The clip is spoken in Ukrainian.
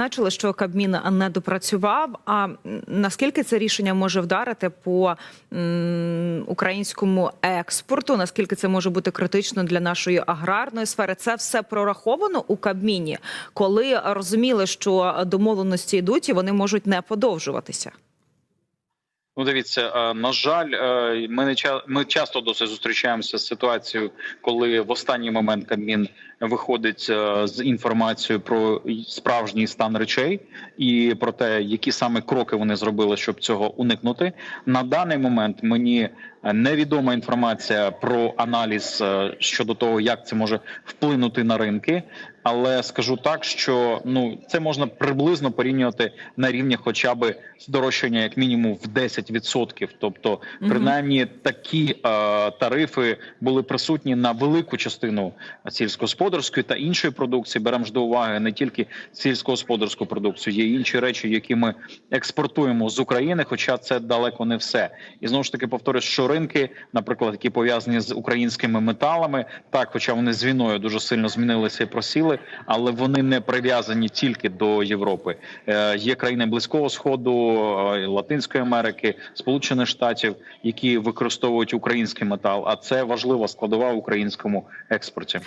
зазначили, що Кабмін не допрацював. А наскільки це рішення може вдарити по українському експорту? Наскільки це може бути критично для нашої аграрної сфери? Це все прораховано у Кабміні, коли розуміли, що домовленості йдуть і вони можуть не подовжуватися. Ну, дивіться, е, на жаль, е, ми ми часто досить зустрічаємося з ситуацією, коли в останній момент Кабмін виходить е, з інформацією про справжній стан речей і про те, які саме кроки вони зробили, щоб цього уникнути. На даний момент мені невідома інформація про аналіз е, щодо того, як це може вплинути на ринки. Але скажу так, що ну це можна приблизно порівнювати на рівні, хоча б здорожчання як мінімум в 10%. Тобто, принаймні такі е, тарифи були присутні на велику частину сільськогосподарської та іншої продукції. Беремо ж до уваги не тільки сільськогосподарську продукцію, є інші речі, які ми експортуємо з України, хоча це далеко не все. І знову ж таки повторюю, що ринки, наприклад, які пов'язані з українськими металами, так, хоча вони з війною дуже сильно змінилися і просіли, але вони не прив'язані тільки до Європи. Е, є країни Близького Сходу, е, Латинської Америки, Сполучених Штатів, які використовують український метал. А це важлива складова в українському експорті.